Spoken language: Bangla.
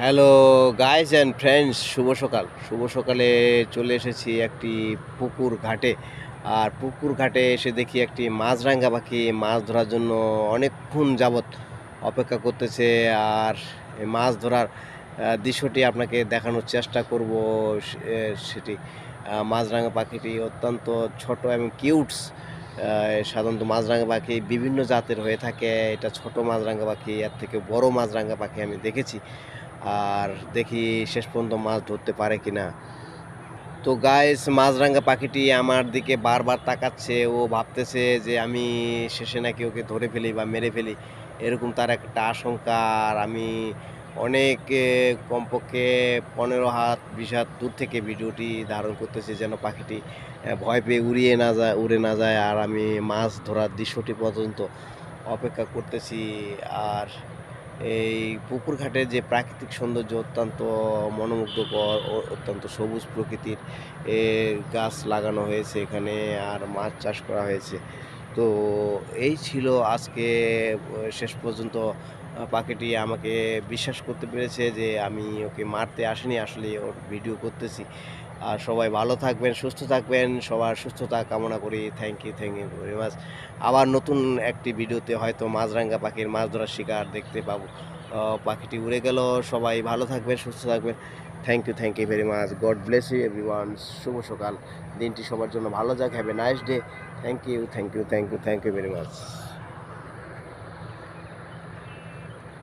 হ্যালো গাইজ অ্যান্ড ফ্রেন্ডস শুভ সকাল। শুভ সকালে চলে এসেছি একটি পুকুর ঘাটে। আর পুকুর ঘাটে এসে দেখি একটি মাছরাঙ্গা পাখি। মাছ ধরার জন্য অনেকক্ষণ যাবৎ অপেক্ষা করতেছে। আর মাছ ধরার দৃশ্যটি আপনাকে দেখানোর চেষ্টা করব সেটি। মাছরাঙা পাখিটি অত্যন্ত ছোট এবং কিউটস সাধারণত মাছরাঙা পাখি বিভিন্ন জাতের হয়ে থাকে। এটা ছোট মাছরাঙা পাখি, এর থেকে বড় মাছরাঙা পাখি আমি দেখেছি। আর দেখি শেষ পর্যন্ত মাছ ধরতে পারে কিনা। তো গাইস মাছরাঙ্গা পাখিটি আমার দিকে বারবার তাকাচ্ছে, ও ভাবতেছে যে আমি শেষে নাকি ওকে ধরে ফেলি বা মেরে ফেলি। এরকম তার একটা আশঙ্কা, আর আমি অনেক কমপক্ষে পনেরো হাত, বিশ হাত দূর থেকে ভিডিওটি ধারণ করতেছি যেন পাখিটি ভয় পেয়ে উড়িয়ে না যায়, উড়ে না যায়। আর আমি মাছ ধরার দৃশ্যটি পর্যন্ত অপেক্ষা করতেছি, আর এই পুকুর ঘাটের যে প্রাকৃতিক সৌন্দর্য অত্যন্ত মনোমুগ্ধকর অত্যন্ত সবুজ প্রকৃতির এ, গাছ লাগানো হয়েছে এখানে আর মাছ চাষ করা হয়েছে। তো এই ছিল আজকে শেষ পর্যন্ত পাখিটি আমাকে বিশ্বাস করতে পেরেছে যে আমি ওকে মারতে আসিনি আসলে ওর ভিডিও করতেছি। আর সবাই ভালো থাকবেন, সুস্থ থাকবেন, সবার সুস্থতা কামনা করি। Thank you thank you very much আবার নতুন একটি ভিডিওতে হয়তো মাছরাঙ্গা পাখির মাছ ধরার শিকার দেখতে পাবো। পাখিটি উড়ে গেল, সবাই ভালো থাকবেন, সুস্থ থাকবেন। Thank you thank you very much God bless you everyone শুভ সকাল। দিনটি সবার জন্য ভালো যাক have a nice day thank you thank you thank you thank you very much